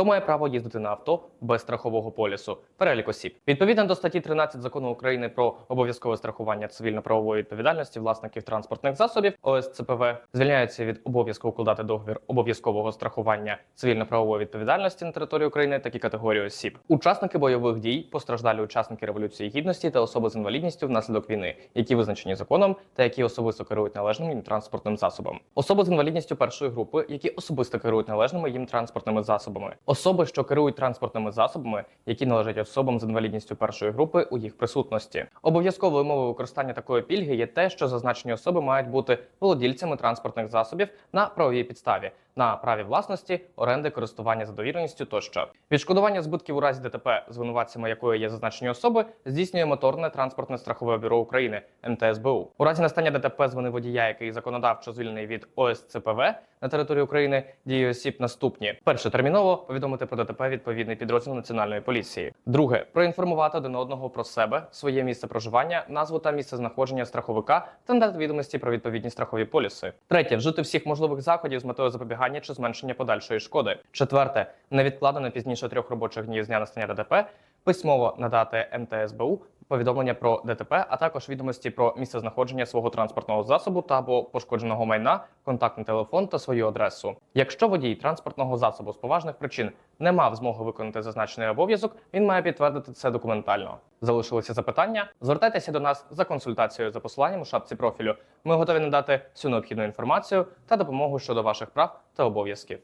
Хто має право їздити на авто без страхового полісу? Перелік осіб. Відповідно до статті 13 закону України про обов'язкове страхування цивільно-правової відповідальності власників транспортних засобів ОСЦПВ звільняються від обов'язку укладати договір обов'язкового страхування цивільно-правової відповідальності на території України такі категорії осіб: учасники бойових дій, постраждалі учасники революції гідності та особи з інвалідністю внаслідок війни, які визначені законом та які особисто керують належним їм транспортним засобом. Особи з інвалідністю першої групи, які особисто керують належними їм транспортними засобами. Особи, що керують транспортними засобами, які належать особам з інвалідністю першої групи у їх присутності. Обов'язковою умовою використання такої пільги є те, що зазначені особи мають бути володільцями транспортних засобів на правовій підставі, на праві власності, оренди, користування за довіреністю тощо. Відшкодування збитків у разі ДТП, звинуватцями якої є зазначені особи, здійснює моторне транспортне страхове бюро України МТСБУ. У разі настання ДТП з вини водія, який законодавчо звільнений від ОСЦПВ на території України, дії осіб наступні: перше терміново повідомити про ДТП відповідний підрозділ національної поліції. Друге проінформувати один одного про себе, своє місце проживання, назву та місце знаходження страховика та відомості про відповідні страхові поліси. Третє вжити всіх можливих заходів з метою запобігання чи зменшення подальшої шкоди. Четверте невідкладно не пізніше трьох робочих днів з дня настання ДТП письмово надати МТСБУ повідомлення про ДТП, а також відомості про місце знаходження свого транспортного засобу та або пошкодженого майна, контактний телефон та свою адресу. Якщо водій транспортного засобу з поважних причин не мав змоги виконати зазначений обов'язок, він має підтвердити це документально. Залишилися запитання? Звертайтеся до нас за консультацією за посиланням у шапці профілю. Ми готові надати всю необхідну інформацію та допомогу щодо ваших прав та обов'язків.